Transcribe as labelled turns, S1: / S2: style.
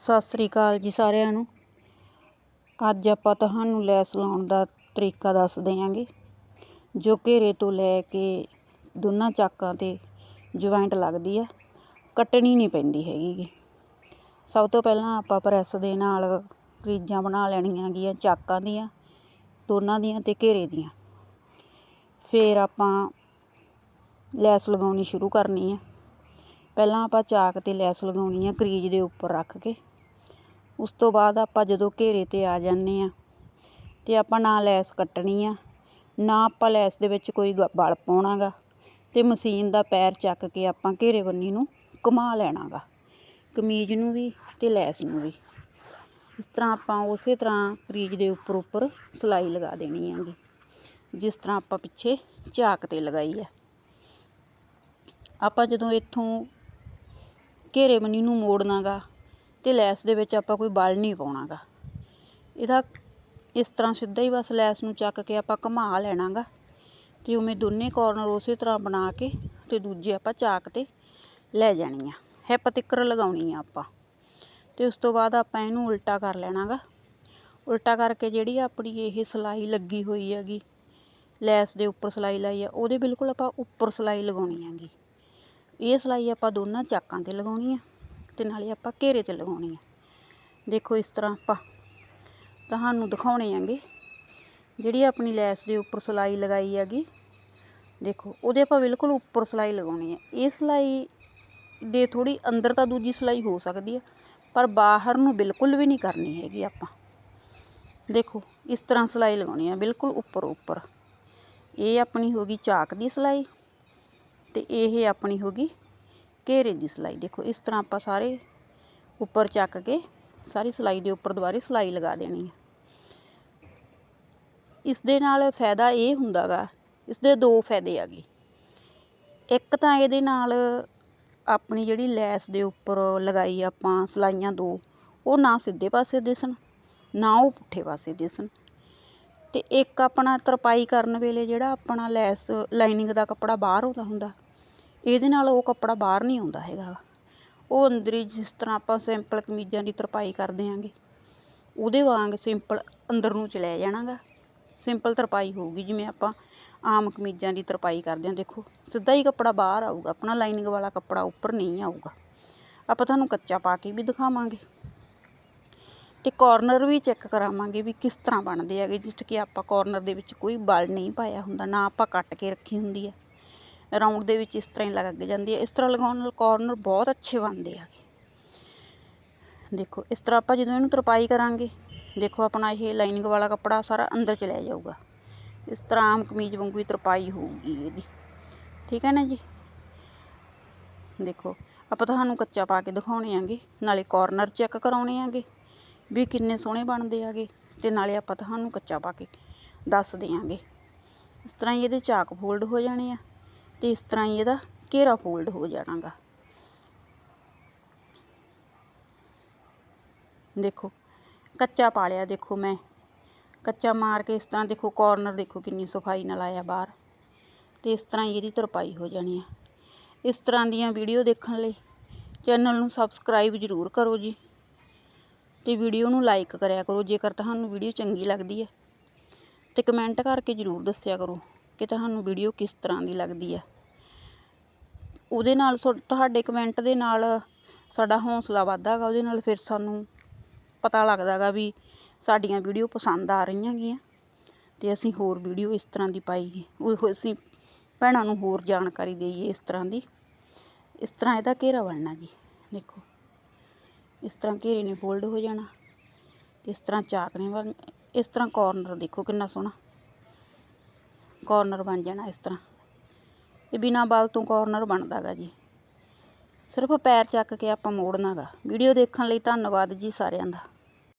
S1: ਸਤਿ ਸ੍ਰੀ ਅਕਾਲ ਜੀ ਸਾਰਿਆਂ ਨੂੰ। ਅੱਜ ਆਪਾਂ ਤੁਹਾਨੂੰ ਲੈਸ ਲਾਉਣ ਦਾ ਤਰੀਕਾ ਦੱਸ ਦਿਆਂਗੇ, ਜੋ ਘੇਰੇ ਤੋਂ ਲੈ ਕੇ ਦੋਨਾਂ ਚਾਕਾਂ ਤੇ ਜੁਆਇੰਟ ਲੱਗਦੀ ਆ, ਕੱਟਣੀ ਨਹੀਂ ਪੈਂਦੀ ਹੈਗੀ। ਸਭ ਤੋਂ ਪਹਿਲਾਂ ਆਪਾਂ ਪ੍ਰੈਸ ਦੇ ਨਾਲ ਕਰੀਜ਼ਾਂ ਬਣਾ ਲੈਣੀਆਂ ਗੀਆਂ ਚਾਕਾਂ ਦੀਆਂ, ਦੋਨਾਂ ਦੀਆਂ ਤੇ ਘੇਰੇ ਦੀਆਂ। ਫਿਰ ਆਪਾਂ ਲੈਸ ਲਗਾਉਣੀ ਸ਼ੁਰੂ ਕਰਨੀ ਆ। ਪਹਿਲਾਂ ਆਪਾਂ ਚਾਕ ਤੇ ਲੈਸ ਲਗਾਉਣੀ ਆ ਕਰੀਜ਼ ਦੇ ਉੱਪਰ ਰੱਖ ਕੇ। ਉਸ ਤੋਂ ਬਾਅਦ ਆਪਾਂ ਜਦੋਂ ਘੇਰੇ ਤੇ ਆ ਜਾਂਦੇ ਹਾਂ ਤੇ ਆਪਾਂ ਨਾ ਲੈਸ ਕੱਟਣੀ ਆ, ਨਾ ਆਪਾਂ ਲੈਸ ਦੇ ਵਿੱਚ ਕੋਈ ਗ- ਬਲ ਪਾਉਣਾਗਾ ਅਤੇ ਮਸ਼ੀਨ ਦਾ ਪੈਰ ਚੱਕ ਕੇ ਆਪਾਂ ਘੇਰੇ ਬੰਨੀ ਨੂੰ ਘੁਮਾ ਲੈਣਾਗਾ, ਕਮੀਜ਼ ਨੂੰ ਵੀ ਅਤੇ ਲੈਸ ਨੂੰ ਵੀ। ਇਸ ਤਰ੍ਹਾਂ ਆਪਾਂ ਉਸੇ ਤਰ੍ਹਾਂ ਕਰੀਜ਼ ਦੇ ਉੱਪਰ ਉੱਪਰ ਸਿਲਾਈ ਲਗਾ ਦੇਣੀ ਹੈਗੀ, ਜਿਸ ਤਰ੍ਹਾਂ ਆਪਾਂ ਪਿੱਛੇ ਚਾਕ ਤੇ ਲਗਾਈ ਆ। ਆਪਾਂ ਜਦੋਂ ਇੱਥੋਂ ਘੇਰੇ ਬੰਨੀ ਨੂੰ ਮੋੜਨਾਗਾ ਅਤੇ ਲੈਸ ਦੇ ਵਿੱਚ ਆਪਾਂ ਕੋਈ ਬਲ ਨਹੀਂ ਪਾਉਣਾ ਗਾ ਇਹਦਾ ਇਸ ਤਰ੍ਹਾਂ ਸਿੱਧਾ ਹੀ ਬਸ ਲੈਸ ਨੂੰ ਚੱਕ ਕੇ ਆਪਾਂ ਘੁਮਾ ਲੈਣਾਗਾ ਅਤੇ ਉਵੇਂ ਦੋਨੇ ਕੋਰਨਰ ਉਸੇ ਤਰ੍ਹਾਂ ਬਣਾ ਕੇ ਅਤੇ ਦੂਜੇ ਆਪਾਂ ਚਾਕ ਤੇ ਲੈ ਜਾਣੀ ਆ ਹਿੱਪ ਤਿੱਕਰ ਲਗਾਉਣੀ ਆ ਆਪਾਂ। ਤੇ ਉਸ ਤੋਂ ਬਾਅਦ ਆਪਾਂ ਇਹਨੂੰ ਉਲਟਾ ਕਰ ਲੈਣਾ ਗਾ ਉਲਟਾ ਕਰਕੇ ਜਿਹੜੀ ਆਪਣੀ ਇਹ ਸਿਲਾਈ ਲੱਗੀ ਹੋਈ ਹੈਗੀ, ਲੈਸ ਦੇ ਉੱਪਰ ਸਿਲਾਈ ਲਾਈ ਆ, ਉਹਦੇ ਬਿਲਕੁਲ ਆਪਾਂ ਉੱਪਰ ਸਿਲਾਈ ਲਗਾਉਣੀ ਹੈਗੀ। ਇਹ ਸਿਲਾਈ ਆਪਾਂ ਦੋਨਾਂ ਚਾਕਾਂ ਤੇ ਲਗਾਉਣੀ ਆ। ਤੇ ਨਾਲੇ ਆਪਾਂ ਘੇਰੇ ਤੇ ਲਗਾਉਣੀ ਹੈ ਦੇਖੋ ਇਸ ਤਰ੍ਹਾਂ ਆਪਾਂ ਤੁਹਾਨੂੰ ਦਿਖਾਉਣੇ ਆਂਗੇ। ਜਿਹੜੀ ਆਪਣੀ ਲੈਸ ਦੇ ਉੱਪਰ ਸਿਲਾਈ ਲਗਾਈ ਹੈਗੀ, ਦੇਖੋ, ਉਹਦੇ ਆਪਾਂ ਬਿਲਕੁਲ ਉੱਪਰ ਸਿਲਾਈ ਲਗਾਉਣੀ ਹੈ ਇਹ ਸਿਲਾਈ ਦੇ ਥੋੜੀ ਅੰਦਰ ਤਾਂ ਦੂਜੀ ਸਿਲਾਈ ਹੋ ਸਕਦੀ ਹੈ ਪਰ ਬਾਹਰ ਨੂੰ ਬਿਲਕੁਲ ਵੀ ਨਹੀਂ ਕਰਨੀ ਹੈਗੀ ਆਪਾਂ। ਦੇਖੋ, ਇਸ ਤਰ੍ਹਾਂ ਸਿਲਾਈ ਲਗਾਉਣੀ ਹੈ ਬਿਲਕੁਲ ਉੱਪਰ ਉੱਪਰ। ਇਹ ਆਪਣੀ ਹੋ ਗਈ ਚਾਕ ਦੀ ਸਿਲਾਈ ਤੇ ਇਹ ਆਪਣੀ ਹੋ ਗਈ ਘੇਰੇ ਦੀ ਸਿਲਾਈ। ਦੇਖੋ, ਇਸ ਤਰ੍ਹਾਂ ਆਪਾਂ ਸਾਰੇ ਉੱਪਰ ਚੱਕ ਕੇ ਸਾਰੀ ਸਿਲਾਈ ਦੇ ਉੱਪਰ ਦੁਬਾਰੇ ਸਿਲਾਈ ਲਗਾ ਦੇਣੀ ਹੈ। ਇਸ ਦੇ ਨਾਲ ਫਾਇਦਾ ਇਹ ਹੁੰਦਾਗਾ ਇਸ ਦੇ ਦੋ ਫਾਇਦੇ ਆਗੇ ਇੱਕ ਤਾਂ ਇਹਦੇ ਨਾਲ ਆਪਣੀ ਜਿਹੜੀ ਲੈਸ ਦੇ ਉੱਪਰ ਲਗਾਈ ਆਪਾਂ ਸਿਲਾਈਆਂ ਦੋ, ਉਹ ਨਾ ਸਿੱਧੇ ਪਾਸੇ ਦਿਸਣ, ਨਾ ਉਹ ਪੁੱਠੇ ਪਾਸੇ ਦਿਸਣ। ਤੇ ਇੱਕ ਆਪਣਾ ਤਰਪਾਈ ਕਰਨ ਵੇਲੇ ਜਿਹੜਾ ਆਪਣਾ ਲੈਸ, ਲਾਈਨਿੰਗ ਦਾ ਕੱਪੜਾ ਬਾਹਰ ਆਉਂਦਾ ਹੁੰਦਾ। ਇਹਦੇ ਨਾਲ ਉਹ ਕੱਪੜਾ ਬਾਹਰ ਨਹੀਂ ਆਉਂਦਾ ਹੈਗਾ। ਉਹ ਅੰਦਰ ਹੀ ਜਿਸ ਤਰ੍ਹਾਂ ਆਪਾਂ ਸਿੰਪਲ ਕਮੀਜ਼ਾਂ ਦੀ ਤਰਪਾਈ ਕਰਦੇ ਆਂਗੇ, ਉਹਦੇ ਵਾਂਗ ਸਿੰਪਲ ਅੰਦਰ ਨੂੰ ਚਲੇ ਜਾਣਾਗਾ। ਸਿੰਪਲ ਤਰਪਾਈ ਹੋਊਗੀ, ਜਿਵੇਂ ਆਪਾਂ ਆਮ ਕਮੀਜ਼ਾਂ ਦੀ ਤਰਪਾਈ ਕਰਦੇ ਆਂ। ਦੇਖੋ, ਸਿੱਧਾ ਹੀ ਕੱਪੜਾ ਬਾਹਰ ਆਊਗਾ, ਆਪਣਾ ਲਾਈਨਿੰਗ ਵਾਲਾ ਕੱਪੜਾ ਉੱਪਰ ਨਹੀਂ ਆਊਗਾ। ਆਪਾਂ ਤੁਹਾਨੂੰ ਕੱਚਾ ਪਾ ਕੇ ਵੀ ਦਿਖਾਵਾਂਗੇ ਤੇ ਕਾਰਨਰ ਵੀ ਚੈੱਕ ਕਰਾਵਾਂਗੇ ਵੀ ਕਿਸ ਤਰ੍ਹਾਂ ਬਣਦੇ ਹੈਗੇ ਜਿਸ ਕਿ ਆਪਾਂ ਕਾਰਨਰ ਦੇ ਵਿੱਚ ਕੋਈ ਬਲ ਨਹੀਂ ਪਾਇਆ ਹੁੰਦਾ, ਨਾ ਆਪਾਂ ਕੱਟ ਕੇ ਰੱਖੀ ਹੁੰਦੀ ਹੈ। ਰਾਊਂਡ ਦੇ ਵਿੱਚ ਇਸ ਤਰ੍ਹਾਂ ਹੀ ਲੱਗ ਜਾਂਦੀ ਹੈ। ਇਸ ਤਰ੍ਹਾਂ ਲਗਾਉਣ ਨਾਲ ਕੋਰਨਰ ਬਹੁਤ ਅੱਛੇ ਬਣਦੇ ਹੈਗੇ ਦੇਖੋ, ਇਸ ਤਰ੍ਹਾਂ ਆਪਾਂ ਜਦੋਂ ਇਹਨੂੰ ਤਰਪਾਈ ਕਰਾਂਗੇ, ਦੇਖੋ ਆਪਣਾ ਇਹ ਲਾਈਨਿੰਗ ਵਾਲਾ ਕੱਪੜਾ ਸਾਰਾ ਅੰਦਰ ਚਲਿਆ ਜਾਊਗਾ। ਇਸ ਤਰ੍ਹਾਂ ਆਮ ਕਮੀਜ਼ ਵਾਂਗੂ ਹੀ ਤਰਪਾਈ ਹੋਊਗੀ ਇਹਦੀ। ਠੀਕ ਹੈ ਨਾ ਜੀ? ਦੇਖੋ, ਆਪਾਂ ਤੁਹਾਨੂੰ ਕੱਚਾ ਪਾ ਕੇ ਦਿਖਾਉਣੇ ਆਂਗੇ, ਨਾਲੇ ਕੋਰਨਰ ਚੈੱਕ ਕਰਾਉਣੇ ਆਂਗੇ, ਵੀ ਕਿੰਨੇ ਸੋਹਣੇ ਬਣਦੇ ਆਗੇ, ਤੇ ਨਾਲੇ ਆਪਾਂ ਤੁਹਾਨੂੰ ਕੱਚਾ ਪਾ ਕੇ ਦੱਸ ਦਿਆਂਗੇ ਇਸ ਤਰ੍ਹਾਂ ਹੀ ਇਹਦੇ ਚਾਕ ਫੋਲਡ ਹੋ ਜਾਣੇ ਆ। ਤੇ ਇਸ ਤਰ੍ਹਾਂ ਹੀ ਇਹਦਾ ਘੇਰਾ ਫੋਲਡ ਹੋ ਜਾਣਾਗਾ। ਦੇਖੋ, ਕੱਚਾ ਪਾ ਲਿਆ, ਦੇਖੋ ਮੈਂ। ਕੱਚਾ ਮਾਰ ਕੇ ਇਸ ਤਰ੍ਹਾਂ ਦੇਖੋ ਕਾਰਨਰ ਦੇਖੋ ਕਿੰਨੀ ਸਫ਼ਾਈ ਨਾਲ ਆਇਆ ਬਾਹਰ। ਤੇ ਇਸ ਤਰ੍ਹਾਂ ਹੀ ਇਹਦੀ ਤਰਪਾਈ ਹੋ ਜਾਣੀ ਆ। ਇਸ ਤਰ੍ਹਾਂ ਦੀਆਂ ਵੀਡੀਓ ਦੇਖਣ ਲਈ ਚੈਨਲ ਨੂੰ ਸਬਸਕ੍ਰਾਈਬ ਜ਼ਰੂਰ ਕਰੋ ਜੀ। ਤੇ ਵੀਡੀਓ ਨੂੰ ਲਾਈਕ ਕਰਿਆ ਕਰੋ, ਜੇਕਰ ਤੁਹਾਨੂੰ ਵੀਡੀਓ ਚੰਗੀ ਲੱਗਦੀ ਹੈ ਤੇ ਕਮੈਂਟ ਕਰਕੇ ਜ਼ਰੂਰ ਦੱਸਿਆ ਕਰੋ। ਕਿ ਤੁਹਾਨੂੰ ਵੀਡੀਓ ਕਿਸ ਤਰ੍ਹਾਂ ਦੀ ਲੱਗਦੀ ਹੈ ਉਹਦੇ ਨਾਲ ਤੁਹਾ- ਤੁਹਾਡੇ ਕਮੈਂਟ ਦੇ ਨਾਲ ਸਾਡਾ ਹੌਸਲਾ ਵੱਧਦਾ ਗਾ ਉਹਦੇ ਨਾਲ ਫਿਰ ਸਾਨੂੰ ਪਤਾ ਲੱਗਦਾ ਗਾ ਵੀ ਸਾਡੀਆਂ ਵੀਡੀਓ ਪਸੰਦ ਆ ਰਹੀਆਂ ਗੀਆਂ ਤੇ ਅਸੀਂ ਹੋਰ ਵੀਡੀਓ ਇਸ ਤਰ੍ਹਾਂ ਦੀ ਪਾਈਏ ਉਹ ਅਸੀਂ ਭੈਣਾਂ ਨੂੰ ਹੋਰ ਜਾਣਕਾਰੀ ਦੇਈਏ ਇਸ ਤਰ੍ਹਾਂ ਦੀ। ਇਸ ਤਰ੍ਹਾਂ ਇਹਦਾ ਘੇਰਾ ਬਣਨਾ ਜੀ, ਦੇਖੋ। ਇਸ ਤਰ੍ਹਾਂ ਘੇਰੇ ਨੇ ਫੋਲਡ ਹੋ ਜਾਣਾ, ਇਸ ਤਰ੍ਹਾਂ ਚਾਕ ਨੇ ਬਣ ਇਸ ਤਰ੍ਹਾਂ ਕਾਰਨਰ ਦੇਖੋ ਕਿੰਨਾ ਸੋਹਣਾ। ਕੋਰਨਰ ਬਣ ਜਾਣਾ ਇਸ ਤਰ੍ਹਾਂ। ਇਹ ਬਿਨਾ ਬਲ ਤੋਂ ਕੋਰਨਰ ਬਣਦਾ ਗਾ ਜੀ। ਸਿਰਫ ਪੈਰ ਚੱਕ ਕੇ ਆਪਾਂ ਮੋੜਨਾ ਗਾ ਵੀਡੀਓ ਦੇਖਣ ਲਈ ਧੰਨਵਾਦ ਜੀ ਸਾਰਿਆਂ ਦਾ।